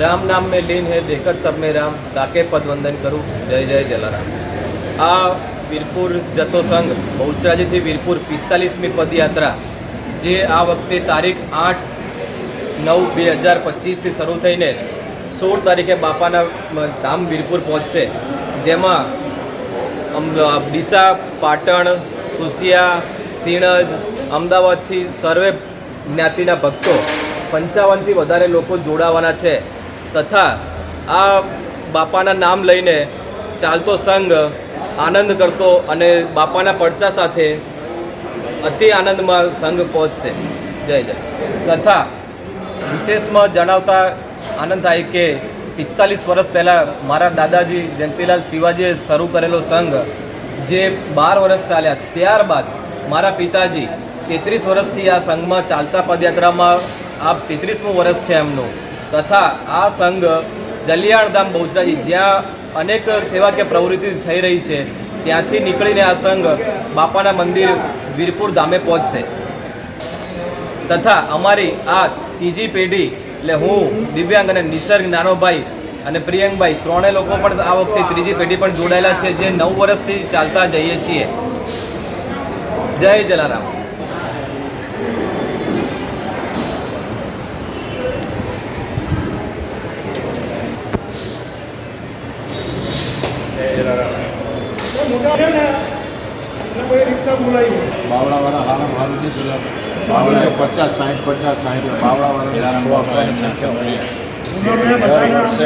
राम नाम में लीन है देखत सब में राम ताके पद वंदन करूँ જય જય જલારામ આ વીરપુર જતો સંઘ બહુચરાજીથી વીરપુર પિસ્તાલીસમી પદયાત્રા જે આ વખતે તારીખ આઠ નવ બે હજાર પચીસથી શરૂ થઈને સોળ તારીખે બાપાના મ- ધામ વીરપુર પહોંચશે જેમાં અમ- ડીસા પાટણ સુસિયા સિણજ અમદાવાદથી સર્વે જ્ઞાતિના ભક્તો પંચાવનથી વધારે લોકો જોડાવાના છે તથા આ બાપાના નામ લઈને ચાલતો સંઘ આનંદ કરતો અને બાપાના પડચા સાથે અતિ આનંદમાં સંઘ પહોંચશે. જય જય. તથા વિશેષમાં જણાવતા આનંદ થાય કે પિસ્તાલીસ વર્ષ પહેલાં મારા દાદાજી જયંતિલાલ શિવાજીએ શરૂ કરેલો સંઘ જે બાર વર્ષ ચાલ્યા, ત્યારબાદ મારા પિતાજી તેત્રીસ વર્ષથી આ સંઘમાં ચાલતા પદયાત્રામાં આ તેત્રીસમું વર્ષ છે એમનું. તથા આ સંઘ જલિયાણધામ બહુચરાજી જ્યાં અનેક સેવાકીય પ્રવૃત્તિ થઈ રહી છે, ત્યાંથી નીકળીને આ સંઘ બાપાના મંદિર વીરપુર ધામે પહોંચશે. તથા અમારી આ ત્રીજી પેઢી, એટલે હું, દિવ્યાંગ અને નિસર્ગ નાનોભાઈ અને પ્રિયંકભાઈ ત્રણેય લોકો પણ આ વખતે ત્રીજી પેઢી પણ જોડાયેલા છે, જે નવ વર્ષથી ચાલતા જઈએ છીએ. જય જલારામ બાવળાવાળા હાલમ હાલથી સુધા બાવળા પચાસ સાહીઠ પચાસ સાહીઠ બાવળાવાળા દર વર્ષે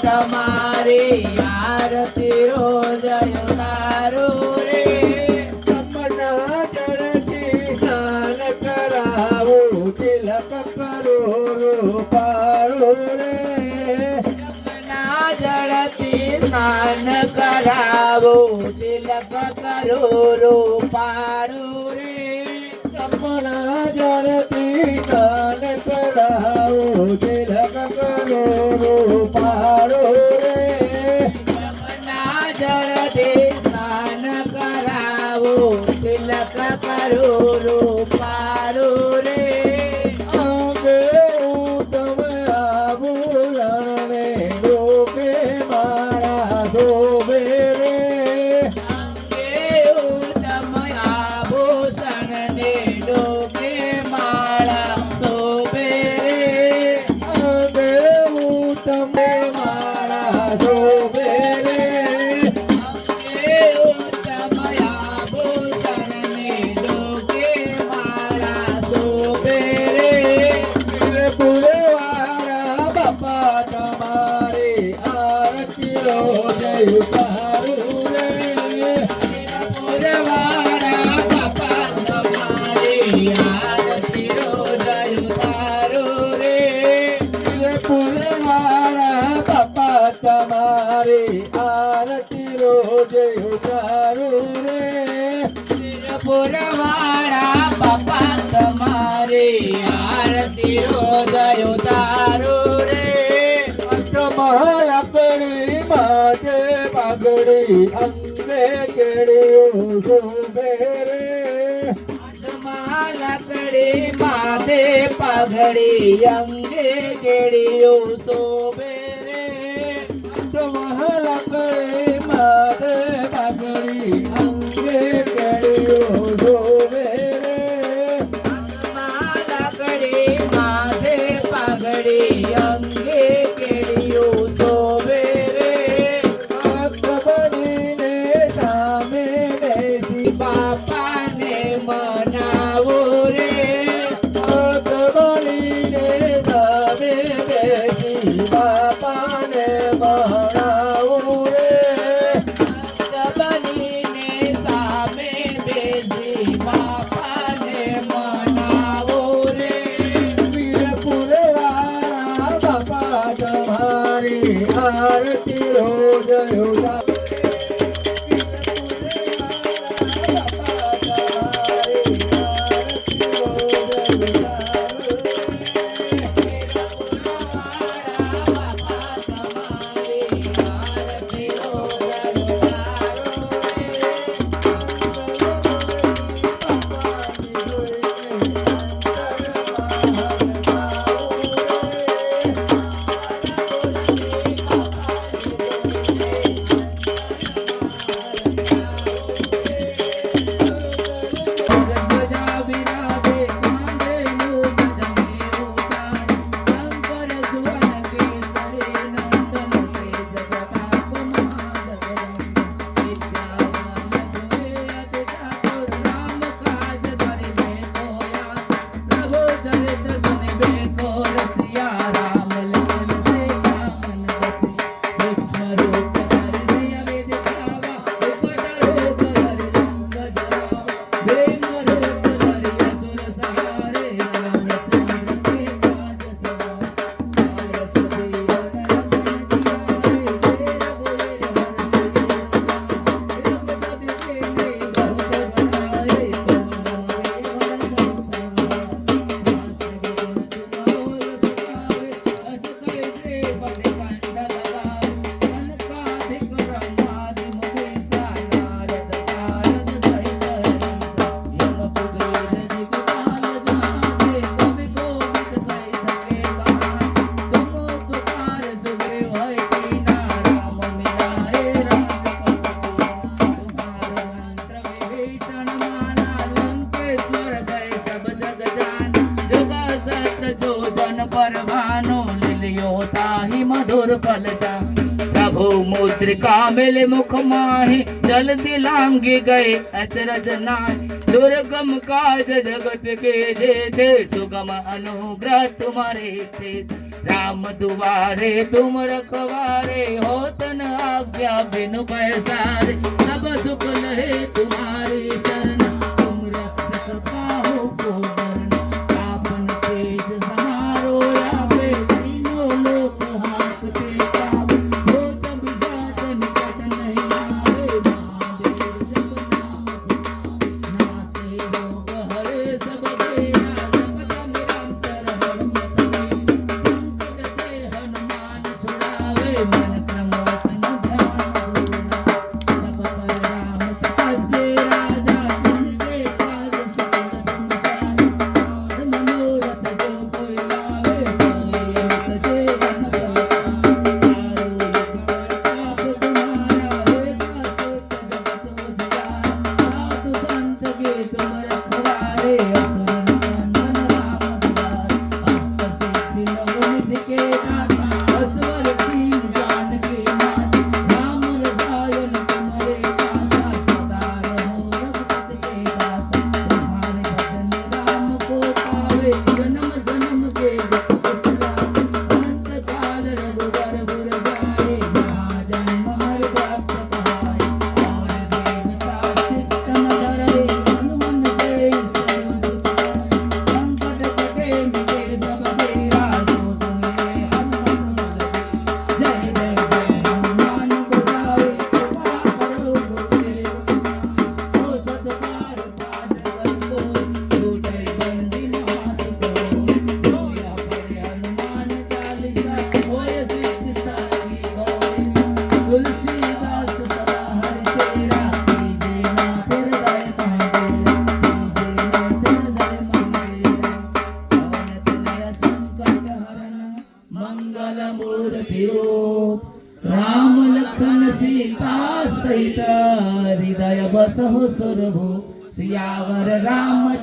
તમારે આરતી કરો રૂપાળો કરું રે? પુરવાળા પપ્પા તમારી આરતી રોદયો તારું રે. મહાલ આપણી માથે પાઘડી અંગે કેળ્યું શોભે રે. લાકડી માથે પાઘડી અંગે કેળ્યું શોભે Hadi. નાહી મધુર ફલતા. પ્રભુ મુદ્રિકા મેલે મુખ માહી, જલ્દી લાંગી ગઈ અચરજ નાય. દુર્ગમ કાજ જગત કે જે તે સુગમ અનુગ્રહ તુમારે તે રામ દુવારે તુમ રખવારે, હોતન આજ્ઞા બિન પૈસારે. સબ સુખ લહે તુમારી સર.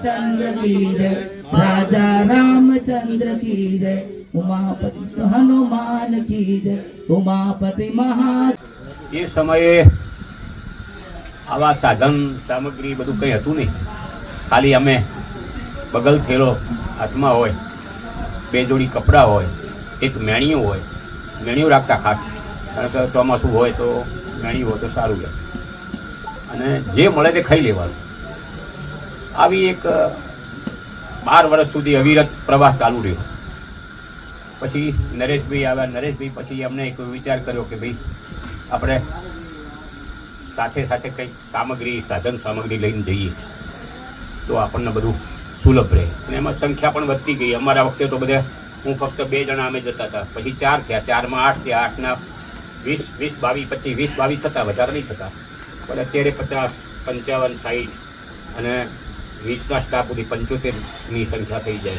રામચંદ્ર કી જય રાજા રામચંદ્ર કી જય ઉમાપતિ હનુમાન કી જય ઉમાપતિ મહા એ સમયે આવા સાધન, સામગ્રી બધું કંઈ હતું નહીં. ખાલી અમે બગલ થેલો હાથમાં હોય, બે જોડી કપડાં હોય, એક મેણિયું હોય. મેણિયું રાખતા ખાસ. કારણ કે ચોમાસું હોય તો મેણિયું હોય તો સારું રહે અને જે મળે તે ખાઈ લેવાનું. આવી એક બાર વર્ષ સુધી અવિરત પ્રવાસ ચાલુ રહ્યો. પછી નરેશભાઈ આવ્યા, નરેશભાઈ પછી અમને એક વિચાર કર્યો કે ભાઈ આપણે સાથે સાથે કંઈક સામગ્રી, સાધન સામગ્રી લઈને જઈએ. તો આપણને બધું સુલભ રહે. અને એમાં સંખ્યા પણ વધતી ગઈ. અમારા વખતે તો બધા, હું ફક્ત બે જણા અમે જતા હતા. પછી ચાર થયા. ચારમાં આઠ થયા. આઠના વીસ વીસ, બાવીસ, પચીસ, વીસ, બાવીસ થતા. વધારે નહીં થતા. પણ અત્યારે પચાસ, પંચાવન સાઠ અને વીસના સ્ટાફ સુધી પંચોતેરની સંખ્યા થઈ જાય.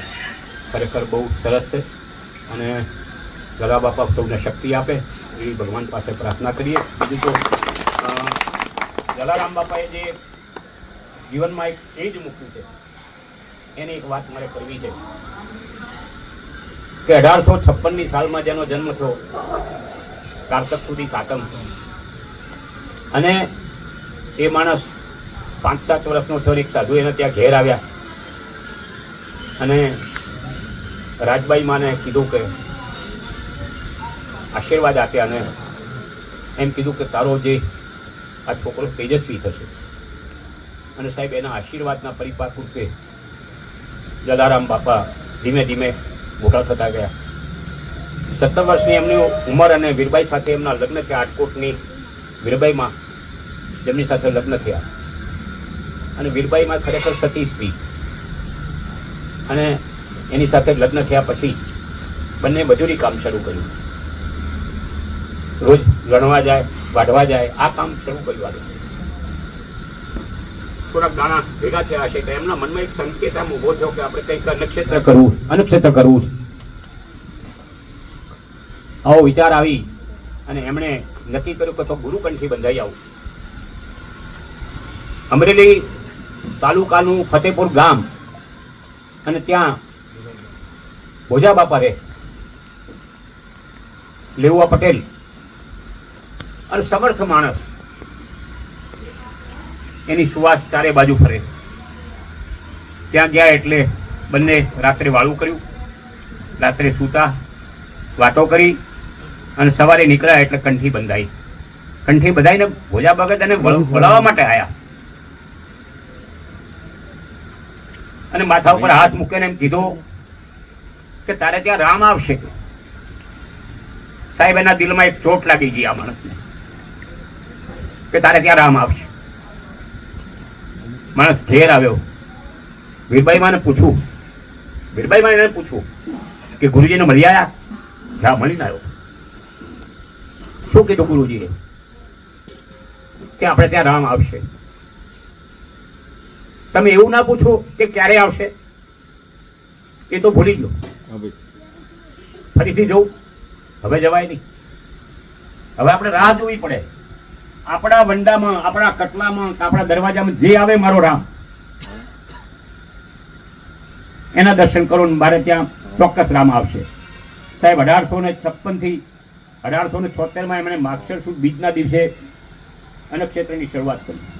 ખરેખર બહુ સરસ છે. અને ગલા બાપા સૌને શક્તિ આપે. એવી ભગવાન પાસે પ્રાર્થના કરીએ. બીજું તો જલારામ બાપાએ જે જીવનમાં એક એ જ મૂક્યું છે, એની એક વાત મારે કરવી છે. કે અઢારસો છપ્પનની સાલમાં જેનો જન્મ થયો કારતક સુધી સાતમ. અને એ માણસ પાંચ સાત વર્ષનો થયો એક સાધુ એને ત્યાં ઘેર આવ્યા. અને રાજબાઈ માને કીધું કે, આશીર્વાદ આપ્યા અને એમ કીધું કે, તારો જે આ છોકરો તેજસ્વી થશે. અને સાહેબ, એના આશીર્વાદના પરિપાક રૂપે જલારામ બાપા ધીમે ધીમે મોટા થતા ગયા. સત્તર વર્ષની એમની ઉંમર અને વીરબાઈ સાથે એમના લગ્ન થયા રાજકોટની વીરબાઈમાં જેમની સાથે લગ્ન થયા. અને વીરબાઈમાં ખરેખર સતી સ્ત્રી અને એની સાથે લગ્ન થયા પછી બંને મજૂરી કામ શરૂ કર્યું. રોજ ગણવા જાય, વાઢવા જાય, આ કામ શરૂ કર્યું આ થોડાક દાણા ભેગા થયા હશે, તો એમના મનમાં એક સંકેત આમ ઊભો થયો કે આપણે કંઈક નક્ષત્ર કરવું અનક્ષેત્ર કરવું આવો વિચાર આવી અને એમણે નક્કી કર્યું કે તો ગુરુકંઠી બંધાઈ આવું. અમરેલી તાલુકાનું ફતેપુર ગામ. અને ત્યાં ભોજા બાપા રહે લેવા પટેલ અને સમર્થ માણસ એની સુવાસ ચારે બાજુ ફરે. ત્યાં ગયા એટલે બંને રાત્રે વાળું કર્યું. રાત્રે સૂતા, વાતો કરી અને સવારે નીકળ્યા એટલે કંઠી બંધાઈ. કંઠી બંધાઈને ભોજા ભગત અને વળ- વળાવવા માટે આવ્યા અને માથા ઉપર હાથ મૂકીને એમ કીધું કે તારે ત્યાં રામ આવશે. સાહેબ, એના દિલમાં એક ચોટ લાગી ગઈ આ માણસને કે તારે ત્યાં રામ આવશે. માણસ ઘેર આવ્યો. વીરભાઈ માને પૂછું વીરભાઈ માને એને પૂછું કે ગુરુજીને મળી આવ્યા જા, મળીને આવ્યો. શું કીધું ગુરુજીએ? કે આપણે ત્યાં રામ આવશે. તમે એવું ના પૂછો કે ક્યારે આવશે? એ તો ભૂલી ગયો. ફરીથી જવું હવે જવાય નહીં. હવે આપણે રાહ જોવી પડે. આપણા વંડામાં આપણા કટલામાં આપણા દરવાજામાં જે આવે મારો રામ. એના દર્શન કરો ને મારે ત્યાં ચોક્કસ રામ આવશે. સાહેબ અઢારસો ને છપ્પનથી અઢારસો ને છોતેરમાં એમણે માક્ષર સુદ બીજના દિવસે અનક્ષેત્રની શરૂઆત કરી.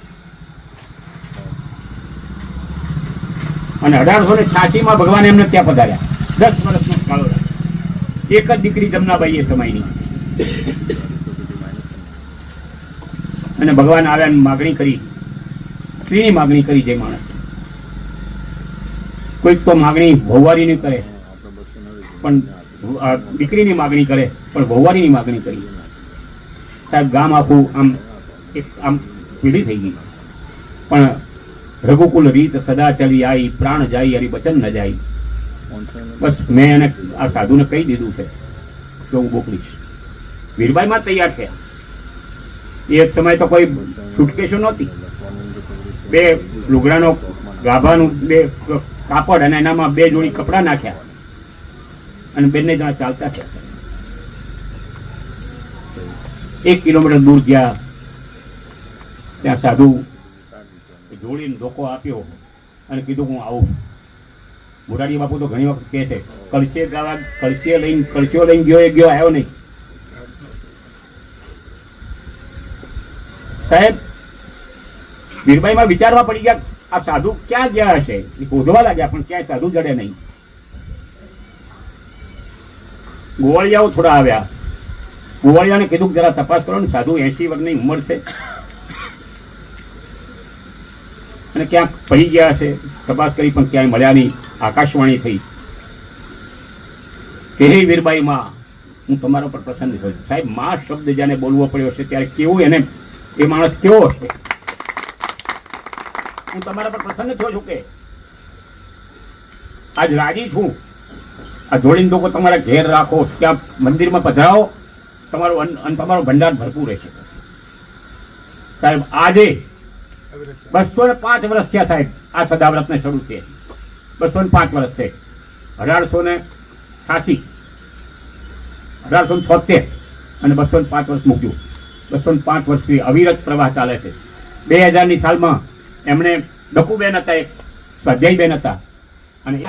અને અઢારસો ને છ્યાસી માં ભગવાન એમને ત્યાં પધાર્યા. દસ વર્ષનો રામ એક જ દીકરી જમનાબાઈ એ સમયની. અને ભગવાન આવ્યા માગણી કરી. સ્ત્રીની માગણી કરી જે માણસ. કોઈક તો માગણી ભૌવારીની કરે. પણ દીકરીની માગણી કરે, પણ ભૌવારીની માગણી કરી. સાહેબ, ગામ આખું આમ એક આમ પીડી થઈ ગઈ પણ રઘુકુલ રીત સદા ચલી આઈ, પ્રાણ જાય હરી વચન ન જાય. બસ મેં એને આ સાધુને કહી દીધું છે કે હું મોકલીશ. વીરબાઈમાં તૈયાર થયા એ સમય તો કોઈ છૂટકેશો નહોતી. બે લુગડાનો ગાભાનું બે કાપડ અને એનામાં બે જોડી કપડાં નાખ્યા. અને બંને જણા ચાલતા થયા. એક કિલોમીટર દૂર ગયા. ત્યાં સાધુ જોડીને ધોકો આપ્યો અને કીધું હું આવું. મોરારી બાપુ તો ઘણી વખત કહે છે, કળશે ગાવા, કળશે લઈને, કળશો લઈને ગયો એ ગયો, આવ્યો નહીં. સાહેબ, વીરભાઈમાં વિચારવા પડી ગયા, આ સાધુ ક્યાં ગયા હશે? એ શોધવા લાગ્યા, પણ ક્યાંય સાધુ જડે નહીં. ગોવાળિયાઓ થોડા આવ્યા. ગોવાળિયાને કીધું કે જરા તપાસ કરો ને, સાધુ એસી વર્ષની ઉંમર છે. અને ક્યાંક પડી ગયા છે તપાસ કરી પણ ક્યાંય મળ્યા નહીં. આકાશવાણી થઈ. કે હે વીરબાઈ માં, હું તમારા પર પ્રસન્ન છું. સાહેબ, માં શબ્દ જ્યારે બોલવો પડ્યો છે ત્યારે કેવું એને, એ માણસ કેવો હશે? હું તમારા પર પ્રસન્ન થયો છું કે? આજ રાજી છું. આ જોડીને લોકો તમારા ઘેર રાખો, ત્યાં મંદિરમાં પધરાવો. તમારો તમારો ભંડાર ભરપૂર રહેશે. સાહેબ, આજે બસો ને પાંચ વર્ષ થયા સાહેબ. આ સદાવ્રતને શરૂ છે. બસો ને પાંચ વર્ષ છે. અઢારસો ને છાસી અઢારસો ને છોતેર. અને બસો ને પાંચ વર્ષ મૂક્યું. બસો ને પાંચ વર્ષથી અવિરત પ્રવાહ ચાલે છે. બે હજારની સાલમાં એમણે ડકુબેન હતા એક, સ્વાધ્યાયબેન હતા. અને